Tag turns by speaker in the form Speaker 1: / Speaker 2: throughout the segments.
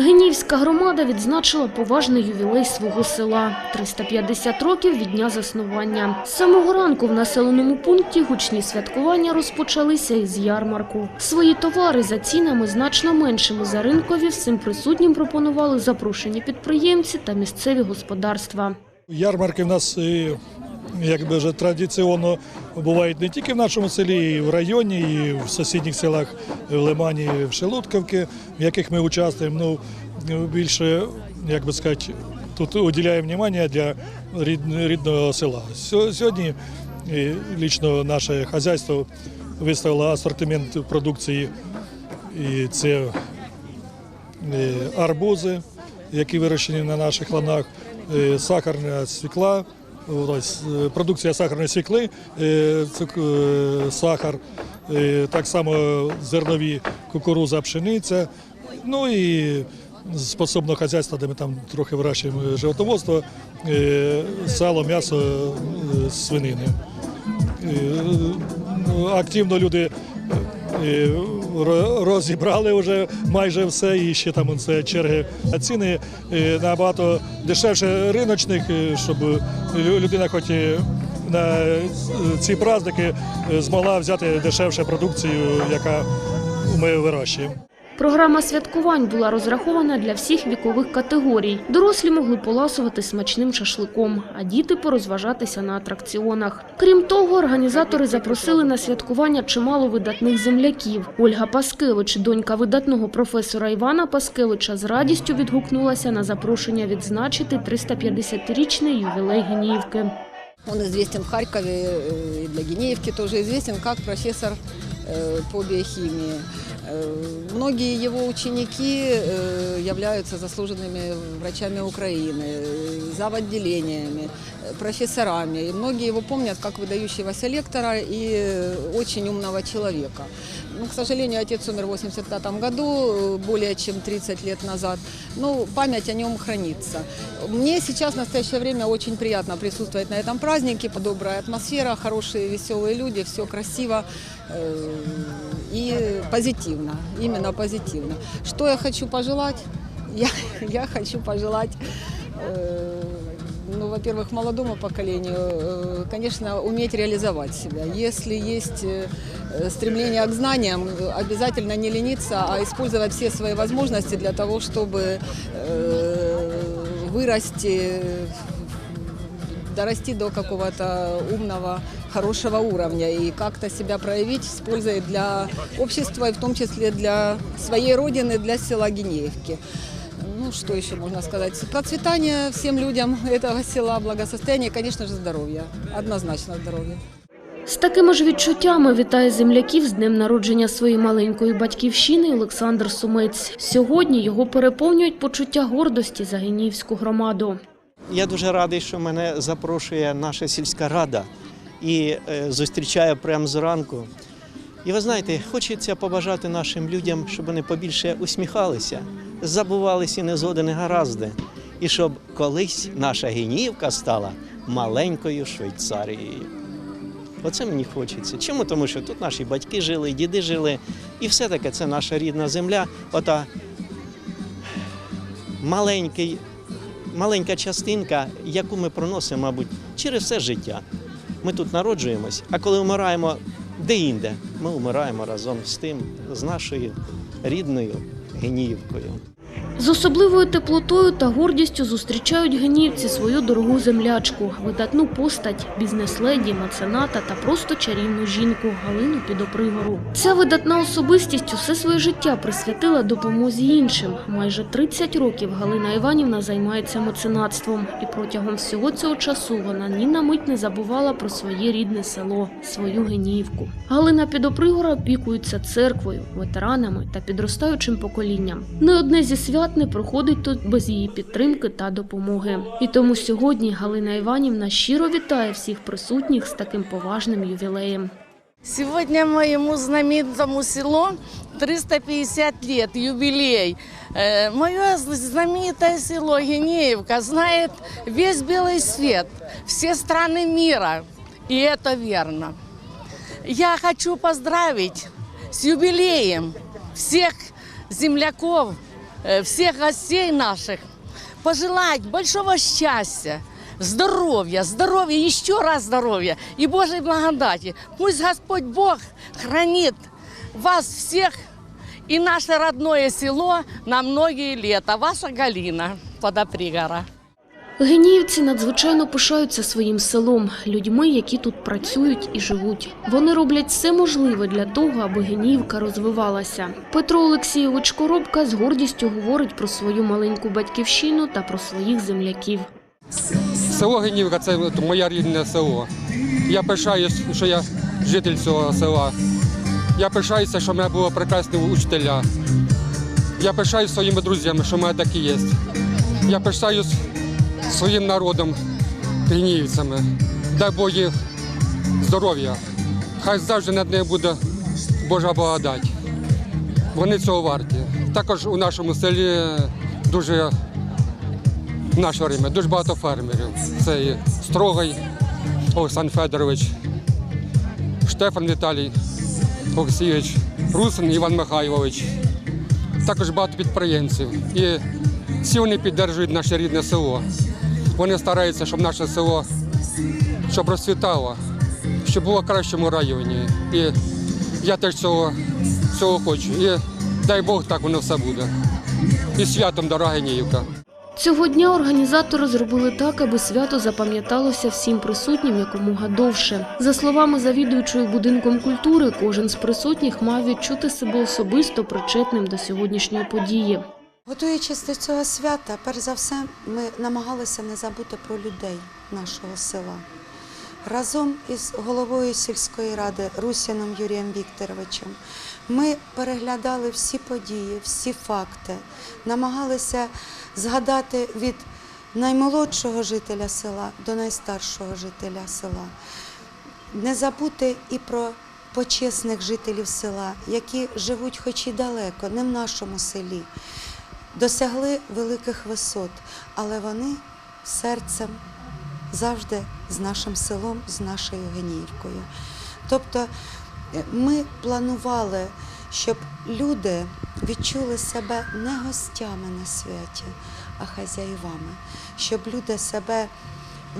Speaker 1: Генівська громада відзначила поважний ювілей свого села – 350 років від дня заснування. З самого ранку в населеному пункті гучні святкування розпочалися із ярмарку. Свої товари за цінами значно меншими за ринкові всім присутнім пропонували запрошені підприємці та місцеві господарства.
Speaker 2: Ярмарки в нас е, якби вже традиційно бувають не тільки в нашому селі, і в районі, і в сусідніх селах в Лимані, в Шелудківці, в яких ми участвуємо. Ну, більше, як би сказати, тут уділяємо увагу для рідного села. Сьогодні е, лічно наше хазяйство виставило асортимент продукції. І це е, арбузи, які вирощені на наших ланах, е, сахарна свікла, продукція сахарної свікли, е, е, сахар, е, так само зернові кукуруза, пшениця. Ну і з подсобного хазяйства, де ми там трохи вирощуємо животноводство, е, сало, м'ясо, е, свинини. Е, ну, Активно люди е, розібрали вже майже все, і ще там це черги. А ціни е, набагато дешевше риночних, е, щоб людина хоч на е, ці праздники змогла взяти дешевше продукцію, яка ми вирощуємо.
Speaker 1: Програма святкувань була розрахована для всіх вікових категорій. Дорослі могли поласувати смачним шашликом, а діти порозважатися на атракціонах. Крім того, організатори запросили на святкування чимало видатних земляків. Ольга Паскевич, донька видатного професора Івана Паскевича, з радістю відгукнулася на запрошення відзначити 350-річний ювілей Геніївки.
Speaker 3: Он известен в Харькове э, и для Генеевки тоже известен как профессор э, по биохимии. Э, Многие его ученики э, являются заслуженными врачами Украины, э, зав. отделениями, э, профессорами. И многие его помнят как выдающегося лектора и э, очень умного человека. Ну, к сожалению, отец умер в 1985 году, э, более чем 30 лет назад. Ну, память о нем хранится. Мне сейчас в настоящее время очень приятно присутствовать на этом празднике. Добрая атмосфера, хорошие, веселые люди, все красиво э, и позитивно. Именно позитивно. Что я хочу пожелать? Я, я хочу пожелать э, ну, во-первых, молодому поколению, э, конечно, уметь реализовать себя. Если есть э, э, стремление к знаниям, э, обязательно не лениться, а использовать все свои возможности для того, чтобы э, вырасти, дорасти до какого-то умного, хорошего уровня и как-то себя проявить с пользой для общества и в том числе для своей родины, для села Генеевки. Ну, что еще можно сказать? Процветание всем людям этого села, благосостояние, конечно же, здоровье. Однозначно здоровье.
Speaker 1: З такими ж відчуттями вітає земляків з днем народження своєї маленької батьківщини Олександр Сумець. Сьогодні його переповнюють почуття гордості за Геніївську громаду.
Speaker 4: Я дуже радий, що мене запрошує наша сільська рада і е, зустрічає прямо зранку. І ви знаєте, хочеться побажати нашим людям, щоб вони побільше усміхалися, забувалися незгоди, негаразди, і щоб колись наша Геніївка стала маленькою Швейцарією. Оце мені хочеться. Чому? Тому що тут наші батьки жили, діди жили, і все-таки це наша рідна земля. Ота маленький маленька частинка, яку ми проносимо, мабуть, через все життя. Ми тут народжуємось, а коли вмираємо де-інде, ми вмираємо разом з тим, з нашою рідною Геніївкою.
Speaker 1: З особливою теплотою та гордістю зустрічають геніївці свою дорогу землячку, видатну постать, бізнес-леді, мецената та просто чарівну жінку Галину Підопригору. Ця видатна особистість усе своє життя присвятила допомозі іншим. Майже 30 років Галина Іванівна займається меценатством, і протягом всього цього часу вона ні на мить не забувала про своє рідне село, свою Геніївку. Галина Підопригора опікується церквою, ветеранами та підростаючим поколінням. Не одне зі свят не проходить тут без її підтримки та допомоги. І тому сьогодні Галина Іванівна щиро вітає всіх присутніх з таким поважним ювілеєм.
Speaker 5: Сегодня моему знаменитому селу 350 лет, юбилей. Э, Мое знаменитое село Генеевка знает весь белый свет, все страны мира, и это верно. Я хочу поздравить с юбилеем всех земляков э, всех гостей наших пожелать большого счастья, здоровья, здоровья, еще раз здоровья и Божьей благодати. Пусть Господь Бог хранит вас всех и наше родное село на многие лета. Ваша Галина Подопригора.
Speaker 1: Геніївці надзвичайно пишаються своїм селом, людьми, які тут працюють і живуть. Вони роблять все можливе для того, аби Геніївка розвивалася. Петро Олексійович Коробка з гордістю говорить про свою маленьку батьківщину та про своїх земляків.
Speaker 6: Село Генівка це моє рідне село. Я пишаюсь, що я житель цього села. Я пишаюся, що в мене було прекрасні учителя. Я пишаюсь своїми друзями, що в мене такі є. Я пишаюсь своїм народом, генівцями. Дай Бог їм здоров'я. Хай завжди над нею буде Божа благодать. Вони цього варті. Також у нашому селі дуже в наше время дуже багато фермерів. Це і Строгий Олександр Федорович, Штефан Віталій Олексійович, Русин Іван Михайлович. Також багато підприємців. І всі вони підтримують наше рідне село. Вони стараються, щоб наше село щоб розцвітало, щоб було в кращому районі. І я теж цього, цього хочу. І дай Бог, так воно все буде. І святом, дорога Геніївка.
Speaker 1: Цього дня організатори зробили так, аби свято запам'яталося всім присутнім якомога довше. За словами завідуючої будинком культури, кожен з присутніх мав відчути себе особисто причетним до сьогоднішньої події.
Speaker 7: Готуючись до цього свята, перш за все, ми намагалися не забути про людей нашого села. Разом із головою сільської ради Русяном Юрієм Вікторовичем ми переглядали всі події, всі факти, намагалися згадати від наймолодшого жителя села до найстаршого жителя села. Не забути і про почесних жителів села, які живуть хоч і далеко, не в нашому селі досягли великих висот, але вони серцем завжди з нашим селом, з нашою Геніївкою. Тобто е, ми планували, щоб люди відчули себе не гостями на святі, а хазяївами, щоб люди себе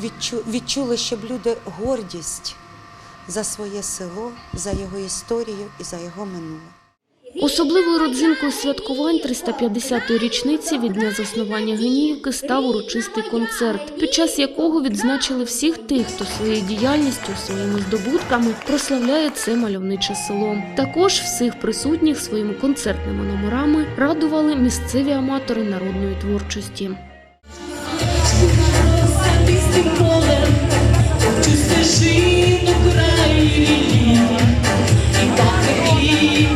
Speaker 7: відчу, відчули, щоб люди гордість за своє село, за його історію і за його минуле.
Speaker 1: Особливою родзинкою святкувань 350-ї річниці від дня заснування Геніївки став урочистий концерт, під час якого відзначили всіх тих, хто своєю діяльністю, своїми здобутками прославляє це мальовниче село. Також всіх присутніх своїми концертними номерами радували місцеві аматори народної творчості.
Speaker 8: Тистим полем, цю стежину країні, і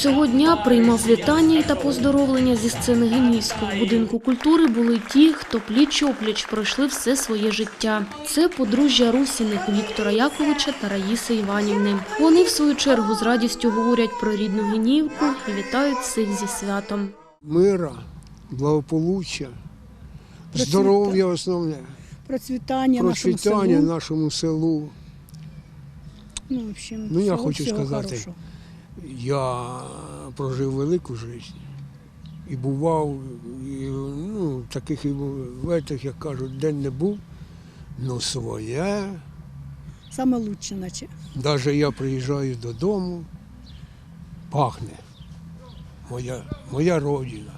Speaker 1: цього дня приймав вітання та поздоровлення зі сцени Генійського будинку культури, були ті, хто пліч-опліч пройшли все своє життя. Це подружжя Русіних Віктора Яковича та Раїси Іванівни. Вони, в свою чергу, з радістю говорять про рідну Геніївку і вітають всіх зі святом.
Speaker 9: мира, благополуччя, здоров'я основне,
Speaker 10: процвітання,
Speaker 9: процвітання
Speaker 10: нашому селу.
Speaker 9: нашому селу.
Speaker 10: Ну, в общем,
Speaker 9: Ну, я хочу сказати,
Speaker 10: хорошого.
Speaker 9: Я прожив велику життя і бував, і, ну, таких і в як кажуть, день не був, але своє.
Speaker 10: Саме лучше, наче.
Speaker 9: Навіть я приїжджаю додому, пахне. Моя, моя родина,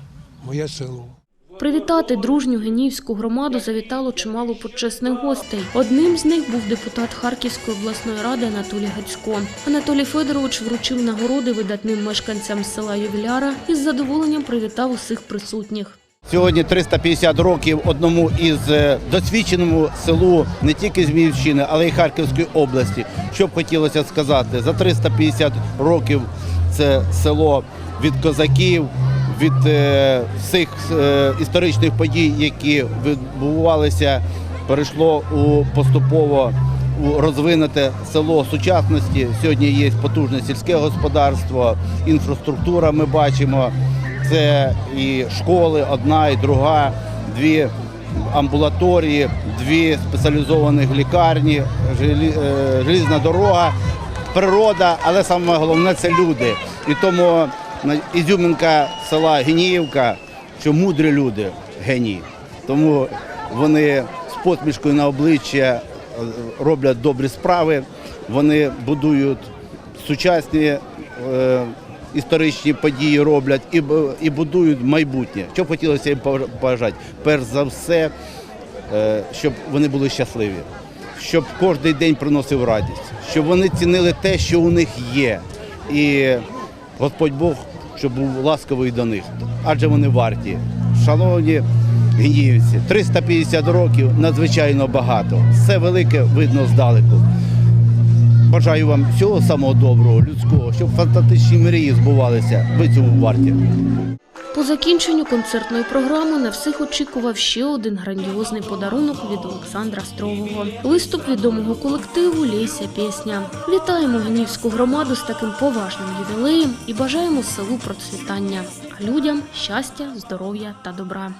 Speaker 9: моє село.
Speaker 1: Привітати дружню генівську громаду завітало чимало почесних гостей. Одним з них був депутат Харківської обласної ради Анатолій Гацько. Анатолій Федорович вручив нагороди видатним мешканцям села Ювіляра і з задоволенням привітав усіх присутніх.
Speaker 11: Сьогодні 350 років одному із е, досвідченому селу не тільки Зміївщини, але й Харківської області. Що б хотілося сказати, за 350 років це село від козаків, від е, всіх е, історичних подій, які відбувалися, перейшло у поступово у село сучасності. Сьогодні є потужне сільське господарство, інфраструктура ми бачимо. Це і школи, одна і друга, дві амбулаторії, дві спеціалізовані лікарні, желі- е, желізна дорога, природа, але саме головне це люди. І тому ізюминка села Геніївка, що мудрі люди генії. Тому вони з посмішкою на обличчя е, роблять добрі справи, вони будують сучасні е, історичні події роблять і, і будують майбутнє. Що хотілося їм побажати? Перш за все, е, щоб вони були щасливі, щоб кожен день приносив радість, щоб вони цінили те, що у них є. І Господь Бог, щоб був ласковий до них, адже вони варті. Шановні гнівці, 350 років надзвичайно багато. Все велике видно здалеку. Бажаю вам всього самого доброго, людського, щоб фантастичні мрії збувалися. Ви цьому варті.
Speaker 1: По закінченню концертної програми на всіх очікував ще один грандіозний подарунок від Олександра Строгого. Виступ відомого колективу Лєся Пісня. Вітаємо Гнівську громаду з таким поважним ювілеєм і бажаємо селу процвітання, людям щастя, здоров'я та добра.